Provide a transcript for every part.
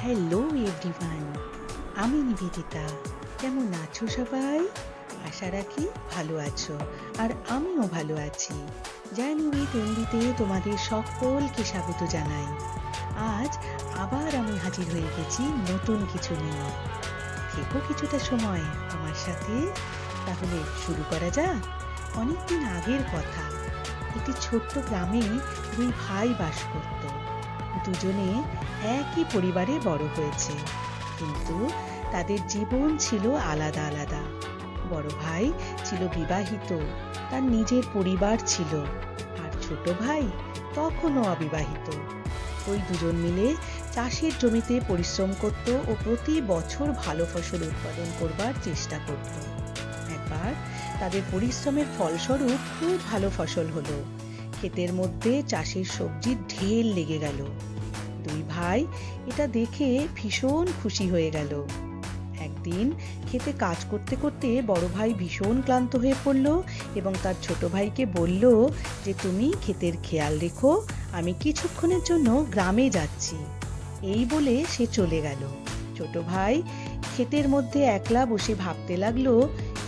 Hello everyone আমি নিবেদিতা। কেমন আছো সবাই? আশা রাখি ভালো আছো। আর আমিও ভালো আছি। জানুয়ারি তেন্দিতে তোমাদের সকলকে স্বাগত জানাই। আজ আবার আমি হাজির হয়ে গেছি নতুন কিছু নিয়ে। থেকো কিছুটা সময় আমার সাথে। তাহলে শুরু করা যাক। অনেকদিন আগের কথা। একটি ছোট্ট গ্রামে দুই ভাই বাস করত। দুজনে একই পরিবারে বড় হয়েছে। কিন্তু তাদের জীবন ছিল আলাদা আলাদা। বড় ভাই ছিল বিবাহিত, তার নিজের পরিবার ছিল। আর ছোট ভাই তখনও অবিবাহিত। ওই দুজন মিলে চাষের জমিতে পরিশ্রম করত ও প্রতি বছর ভালো ফসল উৎপাদন করবার চেষ্টা করত। একবার তাদের পরিশ্রমের ফলস্বরূপ খুব ভালো ফসল হলো। ক্ষেতের মধ্যে চাষের সবজির ঢের লেগে গেল। দুই ভাই এটা দেখে ভীষণ খুশি হয়ে গেল। একদিন খেতে কাজ করতে করতে বড় ভাই ভীষণ ক্লান্ত হয়ে পড়ল এবং তার ছোট ভাইকে বলল যে, তুমি ক্ষেতের খেয়াল রেখো, আমি কিছুক্ষণের জন্য গ্রামে যাচ্ছি। এই বলে সে চলে গেল। ছোট ভাই ক্ষেতের মধ্যে একলা বসে ভাবতে লাগল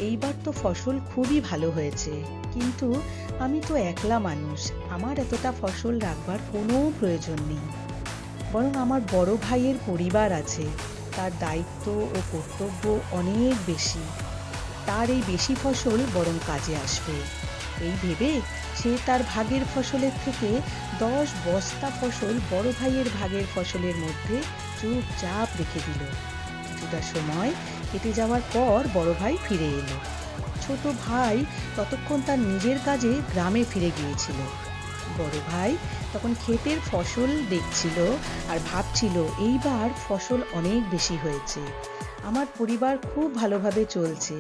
এইবার তো ফসল খুবই ভালো হয়েছে। কিন্তু আমি তো একলা মানুষ, আমার এতটা ফসল রাখবার কোনো প্রয়োজন নেই। বরং আমার বড় ভাইয়ের পরিবার আছে, তার দায়িত্ব ও কর্তব্য অনেক বেশি। তার এই বেশি ফসল বরং কাজে আসবে। এই ভেবে সে তার ভাগের ফসলের থেকে দশ বস্তা ফসল বড় ভাইয়ের ভাগের ফসলের মধ্যে চুপচাপ রেখে দিল। সময় কেটে যাওয়ার পর বড় ভাই ফিরে এলো। ছোট ভাই ততক্ষণ তার নিজের কাজে গ্রামে ফিরে গিয়েছিল। বড় ভাই তখন ক্ষেতের ফসল দেখছিল আর ভাবছিল, এইবার ফসল অনেক বেশি হয়েছে। আমার পরিবার খুব ভালোভাবে চলছে।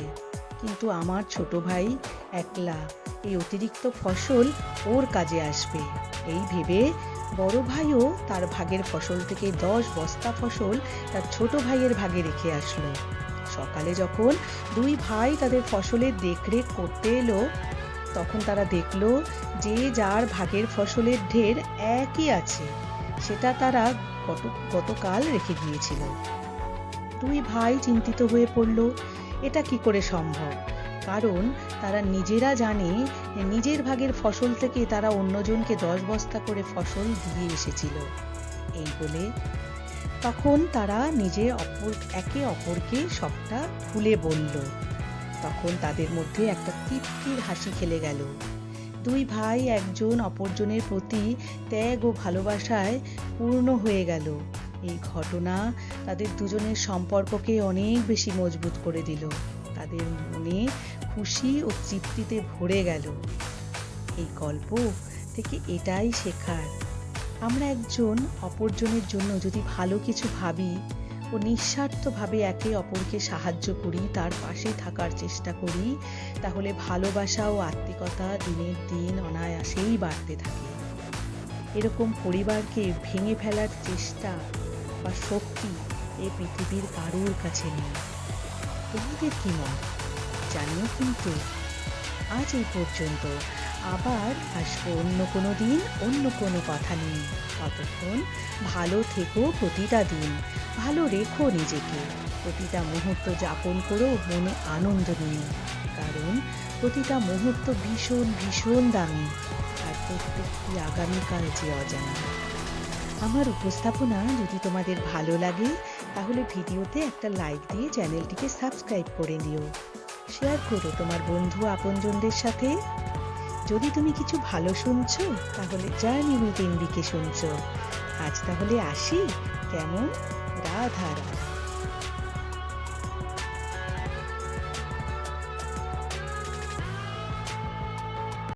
কিন্তু আমার ছোট ভাই একলা, এই অতিরিক্ত ফসল ওর কাজে আসবে। এই ভেবে বড় ভাইও তার ভাগের ফসল থেকে দশ বস্তা ফসল তার ছোট ভাইয়ের ভাগে রেখে আসলো। সকালে যখন দুই ভাই তাদের ফসলের দেখরেখ করতে এলো, তখন তারা দেখল যে যার ভাগের ফসলের ঢের একই আছে, সেটা তারা গত, গতকাল রেখে গিয়েছিল দুই ভাই চিন্তিত হয়ে পড়ল, এটা কি করে সম্ভব? কারণ তারা নিজেরা জানে নিজের ভাগের ফসল থেকে তারা অন্যজনকে দশ বস্তা করে ফসল দিয়ে এসেছিল। এই বলে তখন তারা নিজে অপর, একে অপরকে সবটা খুলে বলল। তখন তাদের মধ্যে একটা তৃপ্তির হাসি খেলে গেল। দুই ভাই একজন অপরজনের প্রতি ত্যাগ ও ভালোবাসায় পূর্ণ হয়ে গেল। এই ঘটনা তাদের দুজনের সম্পর্ককে অনেক বেশি মজবুত করে দিল। তাদের মনে খুশি ও তৃপ্তিতে ভরে গেল। এই গল্প থেকে এটাই শেখার। আমরা একজন অপরজনের জন্য যদি ভালো কিছু ভাবি ও নিঃস্বার্থভাবে একে অপরকে সাহায্য করি, তার পাশে থাকার চেষ্টা করি, তাহলে ভালোবাসা ও আত্মিকতা দিনের দিন অনায়াসেই বাড়তে থাকে। এরকম পরিবারকে ভেঙে ফেলার চেষ্টা বা শক্তি এ পৃথিবীর কারোর কাছে নেই। তোমাদের কি মত? জানিও কিন্তু। আজ এই পর্যন্ত। আবার আসব অন্য কোনো দিন, অন্য কোনো কথা নিয়ে। ততক্ষণ ভালো থেকো প্রতিটা দিন। ভালো রেখো নিজেকে। প্রতিটা মুহূর্ত যাপন করো মনে আনন্দ নিয়ে। কারণ প্রতিটা মুহূর্ত ভীষণ ভীষণ দামি। আর প্রত্যেকটি আগামীকাল যে অজানা। আমার উপস্থাপনা যদি তোমাদের ভালো লাগে, তাহলে ভিডিওতে একটা লাইক দিয়ে চ্যানেলটিকে সাবস্ক্রাইব করে নিও। শেয়ার করো তোমার বন্ধু, আপনজনদের সাথে। যদি তুমি কিছু ভালো শুনছো, তাহলে জার্নি উইথ এমবিকে শুনছো। আজ তাহলে আসি। কেমন? রাধা রাধা।